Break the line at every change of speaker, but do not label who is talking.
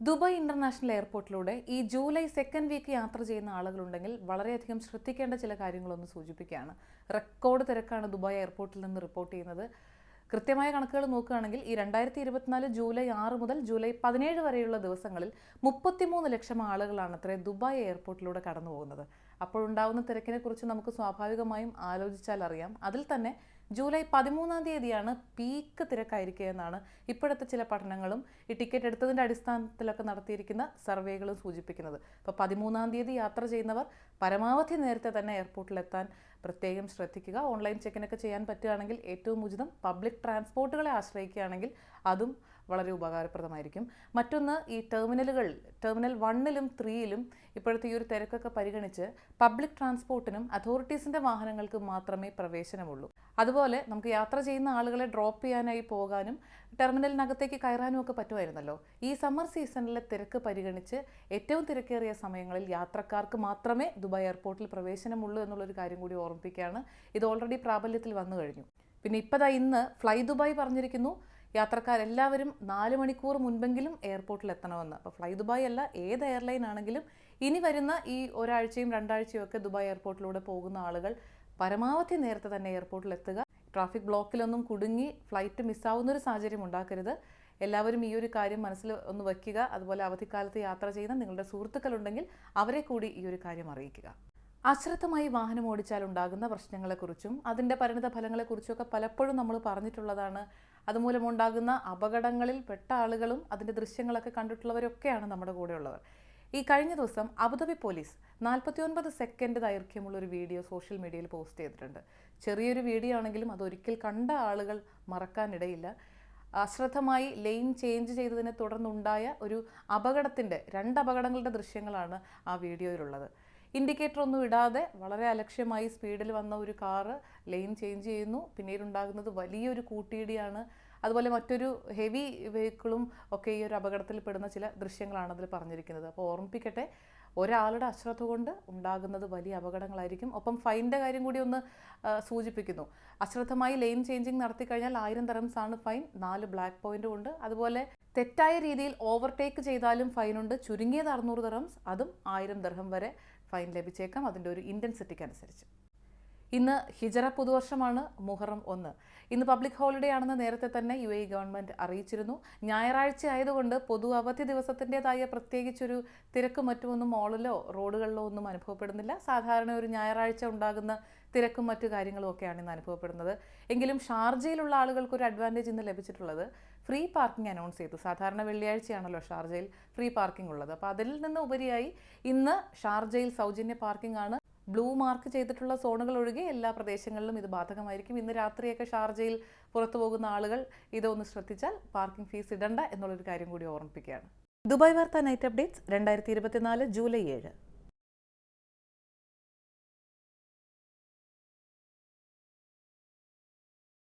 Dubai international എയർപോർട്ടിലൂടെ ഈ July second week യാത്ര ചെയ്യുന്ന ആളുകളുണ്ടെങ്കിൽ വളരെയധികം ശ്രദ്ധിക്കേണ്ട ചില കാര്യങ്ങളൊന്ന് സൂചിപ്പിക്കുകയാണ്. റെക്കോർഡ് തിരക്കാണ് ദുബായ് എയർപോർട്ടിൽ നിന്ന് റിപ്പോർട്ട് ചെയ്യുന്നത്. കൃത്യമായ കണക്കുകൾ നോക്കുകയാണെങ്കിൽ ഈ രണ്ടായിരത്തി ഇരുപത്തിനാല് ജൂലൈ ആറ് മുതൽ ജൂലൈ പതിനേഴ് വരെയുള്ള ദിവസങ്ങളിൽ മുപ്പത്തിമൂന്ന് ലക്ഷം ആളുകളാണ് അത്രേ ദുബായ് എയർപോർട്ടിലൂടെ കടന്നു പോകുന്നത് അപ്പോഴുണ്ടാവുന്ന തിരക്കിനെക്കുറിച്ച് നമുക്ക് സ്വാഭാവികമായും ആലോചിച്ചാൽ അറിയാം അതിൽ തന്നെ ജൂലൈ പതിമൂന്നാം തീയതിയാണ് പീക്ക് തിരക്കായിരിക്കുക എന്നാണ് ഇപ്പോഴത്തെ ചില പഠനങ്ങളും. ഈ ടിക്കറ്റ് എടുത്തതിന്റെ അടിസ്ഥാനത്തിലൊക്കെ നടത്തിയിരിക്കുന്ന സർവേകളും സൂചിപ്പിക്കുന്നത്. അപ്പോൾ പതിമൂന്നാം തീയതി യാത്ര ചെയ്യുന്നവർ പരമാവധി നേരത്തെ തന്നെ എയർപോർട്ടിലെത്താൻ പ്രത്യേകം ശ്രദ്ധിക്കുക. ഓൺലൈൻ ചെക്കിനൊക്കെ ചെയ്യാൻ പറ്റുകയാണെങ്കിൽ ഏറ്റവും ഉചിതം പബ്ലിക് ട്രാൻസ്പോർട്ടുകളെ ആശ്രയിക്കുകയാണെങ്കിൽ അതും വളരെ ഉപകാരപ്രദമായിരിക്കും. മറ്റൊന്ന് ഈ ടെർമിനലുകൾ ടെർമിനൽ വണ്ണിലും ത്രീയിലും ഇപ്പോഴത്തെ ഈ ഒരു തിരക്കൊക്കെ പരിഗണിച്ച് പബ്ലിക് ട്രാൻസ്പോർട്ടിനും അതോറിറ്റീസിന്റെ വാഹനങ്ങൾക്കും മാത്രമേ പ്രവേശനമുള്ളൂ. അതുപോലെ നമുക്ക് യാത്ര ചെയ്യുന്ന ആളുകളെ ഡ്രോപ്പ് ചെയ്യാനായി പോകാനും ടെർമിനലിനകത്തേക്ക് കയറാനും ഒക്കെ പറ്റുമായിരുന്നല്ലോ. ഈ സമ്മർ സീസണിലെ തിരക്ക് പരിഗണിച്ച് ഏറ്റവും തിരക്കേറിയ സമയങ്ങളിൽ യാത്രക്കാർക്ക് മാത്രമേ ദുബായ് എയർപോർട്ടിൽ പ്രവേശനമുള്ളൂ എന്നുള്ളൊരു കാര്യം കൂടി ഓർമ്മിപ്പിക്കുകയാണ്. ഇത് ഓൾറെഡി പ്രാബല്യത്തിൽ വന്നു കഴിഞ്ഞു. പിന്നെ ഇപ്പതാ ഇന്ന് ഫ്ലൈ ദുബായ് പറഞ്ഞിരിക്കുന്നു. യാത്രക്കാരെല്ലാവരും നാല് മണിക്കൂർ മുൻപെങ്കിലും എയർപോർട്ടിൽ എത്തണമെന്ന് അപ്പോൾ ഫ്ലൈ ദുബായ് അല്ല ഏത് എയർലൈൻ ആണെങ്കിലും ഇനി വരുന്ന ഈ ഒരാഴ്ചയും രണ്ടാഴ്ചയും ഒക്കെ ദുബായ് എയർപോർട്ടിലൂടെ പോകുന്ന ആളുകൾ പരമാവധി നേരത്തെ തന്നെ എയർപോർട്ടിൽ എത്തുക ട്രാഫിക് ബ്ലോക്കിലൊന്നും കുടുങ്ങി ഫ്ലൈറ്റ് മിസ്സാവുന്ന ഒരു സാഹചര്യം ഉണ്ടാക്കരുത്. എല്ലാവരും ഈ ഒരു കാര്യം മനസ്സിൽ ഒന്ന് വയ്ക്കുക. അതുപോലെ അവധിക്കാലത്ത് യാത്ര ചെയ്യുന്ന നിങ്ങളുടെ സുഹൃത്തുക്കളുണ്ടെങ്കിൽ അവരെ കൂടി ഈ ഒരു കാര്യം അറിയിക്കുക. അശ്രദ്ധമായി വാഹനം ഓടിച്ചാൽ ഉണ്ടാകുന്ന പ്രശ്നങ്ങളെക്കുറിച്ചും അതിന്റെ പരിണിത ഫലങ്ങളെക്കുറിച്ചും ഒക്കെ പലപ്പോഴും നമ്മൾ പറഞ്ഞിട്ടുള്ളതാണ് അതുമൂലമുണ്ടാകുന്ന അപകടങ്ങളിൽ പെട്ട ആളുകളും അതിന്റെ ദൃശ്യങ്ങളൊക്കെ കണ്ടിട്ടുള്ളവരൊക്കെയാണ് നമ്മുടെ കൂടെയുള്ളവർ. ഈ കഴിഞ്ഞ ദിവസം അബുദാബി പോലീസ് നാൽപ്പത്തി ഒൻപത് സെക്കൻഡ് ദൈർഘ്യമുള്ള ഒരു വീഡിയോ സോഷ്യൽ മീഡിയയിൽ പോസ്റ്റ് ചെയ്തിട്ടുണ്ട്. ചെറിയൊരു വീഡിയോ ആണെങ്കിലും അതൊരിക്കൽ കണ്ട ആളുകൾ മറക്കാനിടയില്ല. അശ്രദ്ധമായി ലെയിൻ ചേഞ്ച് ചെയ്തതിനെ തുടർന്നുണ്ടായ ഒരു അപകടത്തിന്റെ രണ്ട് അപകടങ്ങളുടെ ദൃശ്യങ്ങളാണ് ആ വീഡിയോയിലുള്ളത്. ഇൻഡിക്കേറ്റർ ഒന്നും ഇടാതെ വളരെ അലക്ഷ്യമായി സ്പീഡിൽ വന്ന ഒരു കാറ് ലെയിൻ ചേഞ്ച് ചെയ്യുന്നു. പിന്നീടുണ്ടാകുന്നത് വലിയൊരു കൂട്ടിയിടിയാണ് അതുപോലെ മറ്റൊരു ഹെവി വെഹിക്കിളും ഒക്കെ ഈ ഒരു അപകടത്തിൽ പെടുന്ന ചില ദൃശ്യങ്ങളാണ് അതിൽ പറഞ്ഞിരിക്കുന്നത്. അപ്പോൾ ഓർമ്മിപ്പിക്കട്ടെ ഒരാളുടെ അശ്രദ്ധ കൊണ്ട് ഉണ്ടാകുന്നത് വലിയ അപകടങ്ങളായിരിക്കും. ഒപ്പം ഫൈന്റെ കാര്യം കൂടി ഒന്ന് സൂചിപ്പിക്കുന്നു. അശ്രദ്ധമായി ലെയിൻ ചേഞ്ചിങ് നടത്തി കഴിഞ്ഞാൽ ആയിരം തരംസ് ആണ് ഫൈൻ നാല് ബ്ലാക്ക് പോയിന്റും ഉണ്ട്. അതുപോലെ തെറ്റായ രീതിയിൽ ഓവർടേക്ക് ചെയ്താലും ഫൈനുണ്ട്. ചുരുങ്ങിയത് അറുന്നൂറ് ദർഹംസ് അതും ആയിരം ദർഹം വരെ ഫൈൻ ലഭിച്ചേക്കാം. അതിന്റെ ഒരു ഇന്റൻസിറ്റിക്ക് അനുസരിച്ച് ഇന്ന് ഹിജറ പുതുവർഷമാണ് മുഹറം ഒന്ന്. ഇന്ന് പബ്ലിക് ഹോളിഡേ ആണെന്ന് നേരത്തെ തന്നെ യു എ ഗവൺമെന്റ് അറിയിച്ചിരുന്നു. ഞായറാഴ്ച ആയതുകൊണ്ട് പൊതു അവധി ദിവസത്തിന്റെതായ പ്രത്യേകിച്ചൊരു തിരക്കും മറ്റുമൊന്നും മോളിലോ റോഡുകളിലോ ഒന്നും അനുഭവപ്പെടുന്നില്ല. സാധാരണ ഒരു ഞായറാഴ്ച ഉണ്ടാകുന്ന തിരക്കും മറ്റു കാര്യങ്ങളും ഒക്കെയാണ് ഇന്ന് അനുഭവപ്പെടുന്നത്. എങ്കിലും ഷാർജയിലുള്ള ആളുകൾക്ക് ഒരു അഡ്വാന്റേജ് ഇന്ന് ലഭിച്ചിട്ടുള്ളത് ഫ്രീ പാർക്കിംഗ് അനൗൺസ് ചെയ്തു. സാധാരണ വെള്ളിയാഴ്ചയാണല്ലോ ഷാർജയിൽ ഫ്രീ പാർക്കിംഗ് ഉള്ളത്. അപ്പോൾ അതിൽ നിന്ന് ഉപരിയായി ഇന്ന് ഷാർജയിൽ സൗജന്യ പാർക്കിംഗ് ആണ് ബ്ലൂ മാർക്ക് ചെയ്തിട്ടുള്ള സോണുകൾ ഒഴികെ എല്ലാ പ്രദേശങ്ങളിലും ഇത് ബാധകമായിരിക്കും. ഇന്ന് രാത്രിയൊക്കെ ഷാർജയിൽ പുറത്തു പോകുന്ന ആളുകൾ ഇതൊന്ന് ശ്രദ്ധിച്ചാൽ പാർക്കിംഗ് ഫീസ് ഇടണ്ട എന്നുള്ളൊരു കാര്യം കൂടി ഓർമ്മിപ്പിക്കുകയാണ്. ദുബായ് വാർത്ത നൈറ്റ് അപ്ഡേറ്റ്സ് രണ്ടായിരത്തി ഇരുപത്തിനാല് ജൂലൈ ഏഴ്.